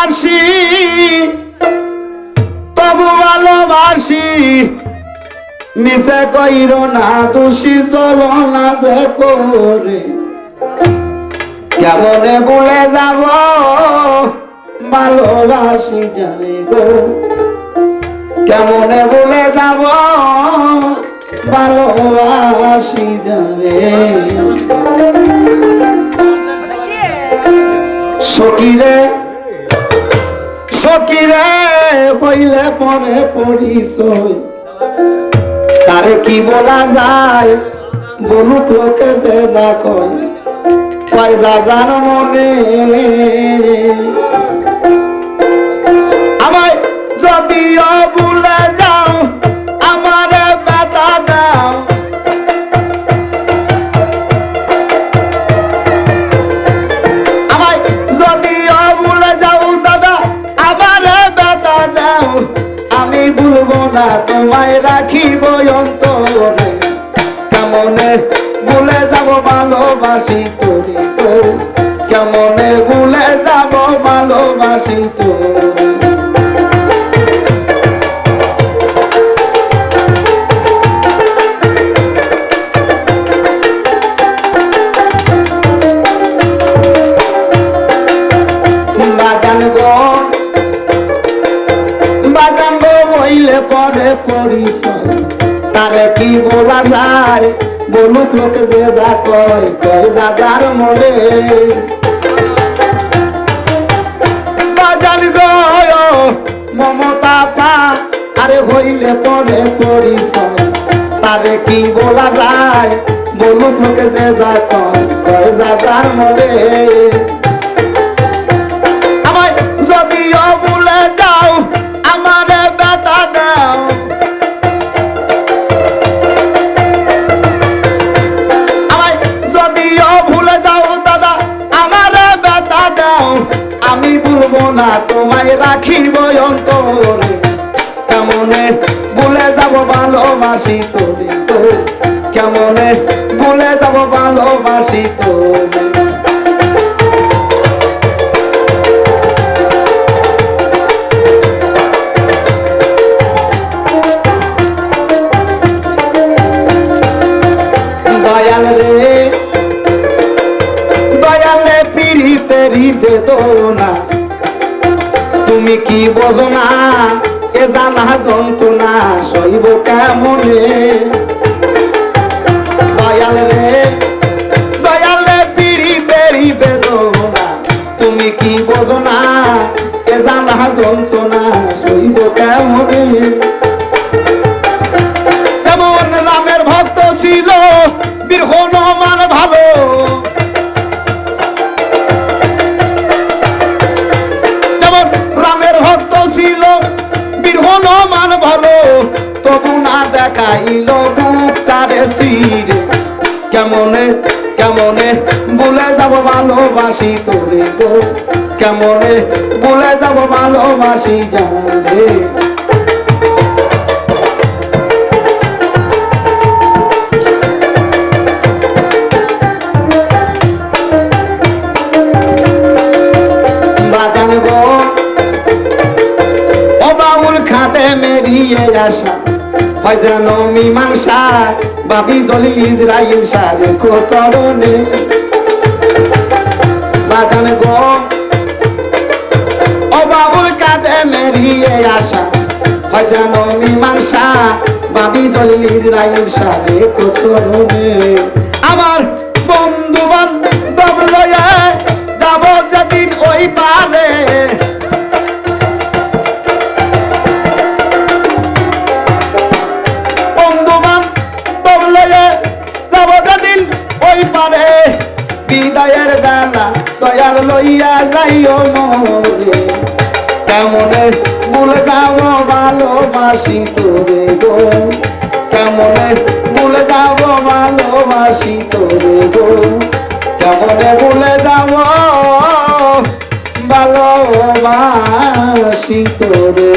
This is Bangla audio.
আসি তবু ভালোবাসি। নিচে কইর না, দোষী চল না যে করে। কেমনে বলে যাব? ভালোবাসি জানি গো। কেমনে বলে যাব? ভালোবাসি জানে। পরে পরিচয়। তারে কি বলা যায়? বলুক লোকে যে যা কয় মনে। আমায় যদিও ভুলে যাও ব্যথা দাও। আমায় যদিও ভুলে যাও, দাদা, আমারে ব্যথা দাও। ভুলবো না, তোমায় রাখিব অন্তরে। কেমনে ভুলে যাব ভালোবাসি তোরে তো কেমনে ভুলে যাব ভালোবাসি তোরে। পরে পরিচয়। তারে কি বলা যায়? বলুক লোকে যে যা কয় কয় যা যার মনে। বাজান গো মমতা পা, আরে হইলে পরে পরিচয়। তারে কি বলা যায়? বলুক লোকে যে যা কয় কয় যা যার মনে। ভুলবো না, তোমায় রাখিব অন্তরে। কেমনে ভুলে যাব ভালোবাসি তো? কেমনে ভুলে যাব ভালোবাসি তোরে? দয়াল দয়ালে বেদনা। তুমি কি বোঝো না? এ জানা যন্ত্রণা সইব কেমনে? দয়াল রে, দয়ালে পিড়িতেরি বেদনা। তুমি কি বোঝো না? এ জানা যন্ত্রণা সইব কেমনে? তবু না দেখাইল বুকটারে সির কেমনে কেমনে বলে যাব ভালোবাসি তোরে গো? কেমনে বলে যাব ভালোবাসি জানে মেরিয়ে আসা। যেন মীমাংসা বাবি জলি সারে খোসরনে বাজান গো, ও বাবুল আসা। যেন মীমাংসা বাবি জলি ইসরাইল সারে খোসরনে আমার বন্ধু বান্ধব লইয়া যাইও মরে। কেমনে ভুলে যাব ভালোবাসি তোরে গো। কেমনে ভুলে যাব ভালোবাসি তোরে গো। কেমনে ভুলে যাব ভালোবাসি তোরে।